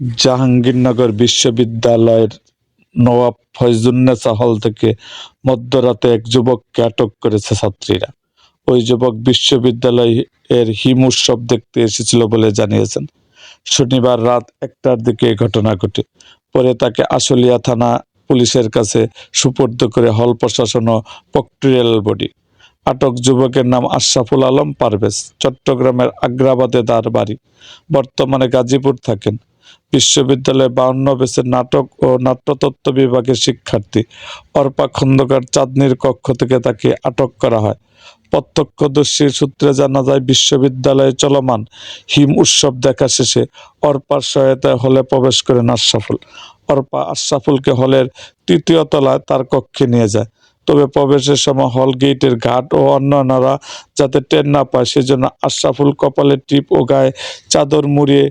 জাহাঙ্গীরনগর বিশ্ববিদ্যালয়ের নওয়াব ফয়জুন্নেসা হল থেকে মধ্যরাতে এক যুবককে আটক করেছে ছাত্রীরা। ওই যুবক বিশ্ববিদ্যালয়ের হিম উৎসব দেখতে এসেছিল বলে জানিয়েছেন। শনিবার রাত একটার দিকে ঘটনা ঘটে। পরে তাকে আশুলিয়া থানা পুলিশের কাছে সুপর্দ করে হল প্রশাসন ও প্রক্টোরিয়াল বডি। আটক যুবকের নাম আশরাফুল আলম পারভেজ, চট্টগ্রামের আগ্রাবাদে তার বাড়ি। বর্তমানে গাজীপুর থাকেন। বিশ্ববিদ্যালয়ে বাউন্ন বেসের নাটক ও নাট্যতত্ত্ব বিভাগের শিক্ষার্থী। অর্পা খন্দকার চাঁদনির কক্ষ থেকে তাকে আটক করা হয়। প্রত্যক্ষদর্শীর সূত্রে জানা যায়, বিশ্ববিদ্যালয়ে চলমান হিম উৎসব দেখা শেষে অর্পার সহায়তায় হলে প্রবেশ করেন আশরাফুল অর্পা আশরাফুলকে হলের তৃতীয় তলায় তার কক্ষে নিয়ে যায়। তবে প্রবেশের সময় হল গেটের ঘাট ও অন্যান্যরা যাতে টের না পায়, সেজন্য আশরাফুল কপালে টিপ ও গায়ে চাদর মুড়িয়ে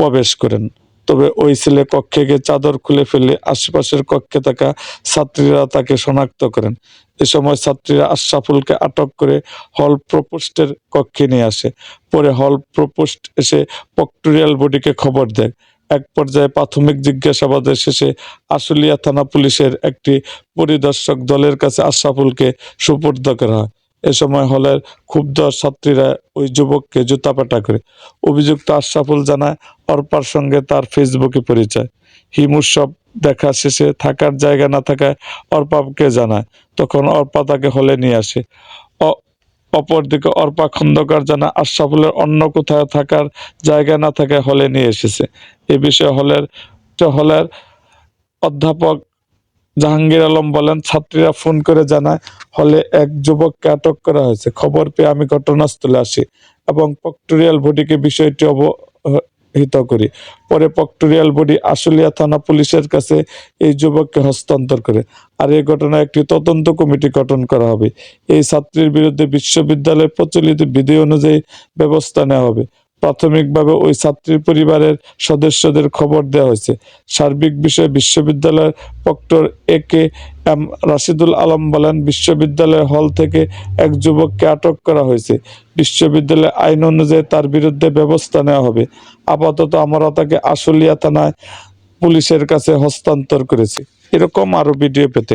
প্রবেশ করেন। তবে ওই ছেলে কক্ষে গিয়ে চাদর খুলে ফেলে আশেপাশের কক্ষে থাকা ছাত্রীরা তাকে শনাক্ত করেন। এ সময় ছাত্রীরা আশরাফুলকে আটক করে হল প্রপোস্টের কক্ষে নিয়ে আসে। পরে হল প্রপোস্ট এসে প্রক্টোরিয়াল বডিকে খবর দেয়। এক পর্যায়ে প্রাথমিক জিজ্ঞাসাবাদের শেষে আশুলিয়া থানা পুলিশের একটি পরিদর্শক দলের কাছে আশরাফুলকে সুপর্দ করা হয়। এ সময় হলের ক্ষুব্ধ ছাত্রীরা ওই যুবককে জুতাপাটা করে। অভিযুক্ত আশরাফুল জানায়, অর্পার সঙ্গে তার ফেসবুকে পরিচয়। হিম উৎসব দেখা শেষে থাকার জায়গা না থাকায় অর্পাকে জানায়। তখন অর্পা তাকে হলে নিয়ে আসে। অপরদিকে অর্পা খন্দকার জানা আশরাফুলের অন্য কোথাও থাকার জায়গা না থাকায় হলে নিয়ে এসেছে। এ বিষয়ে হলের হলের অধ্যাপক জাহাঙ্গীর আলম বলেন, ছাত্রীরা ফোন করে জানায়, হলে এক যুবককে আটক করা হয়েছে। খবর পেয়ে আমি ঘটনাস্থলে আসি এবং পক্টোরিয়াল বডিকে বিষয়টি অবহিত করি। পরে প্রক্টোরিয়াল বডি আশুলিয়া থানা পুলিশের কাছে এই যুবককে হস্তান্তর করে। আর এই ঘটনায় একটি তদন্ত কমিটি গঠন করা হবে। এই ছাত্রীর বিরুদ্ধে বিশ্ববিদ্যালয়ের প্রচলিত বিধি অনুযায়ী ব্যবস্থা নেওয়া হবে। প্রাথমিকভাবে ওই ছাত্রীর পরিবারের সদস্যদের খবর দেওয়া হয়েছে। সার্বিক বিষয়ে বিশ্ববিদ্যালয়ের proctor A K M Rashidul Alam বলেন, বিশ্ববিদ্যালয় হল থেকে এক যুবককে আটক করা হয়েছে। বিশ্ববিদ্যালয় আইন অনুযায়ী তার বিরুদ্ধে ব্যবস্থা নেওয়া হবে। আপাতত আমরা তাকে আশুলিয়া থানায় পুলিশের কাছে হস্তান্তর করেছি। এরকম আরও ভিডিও পেতে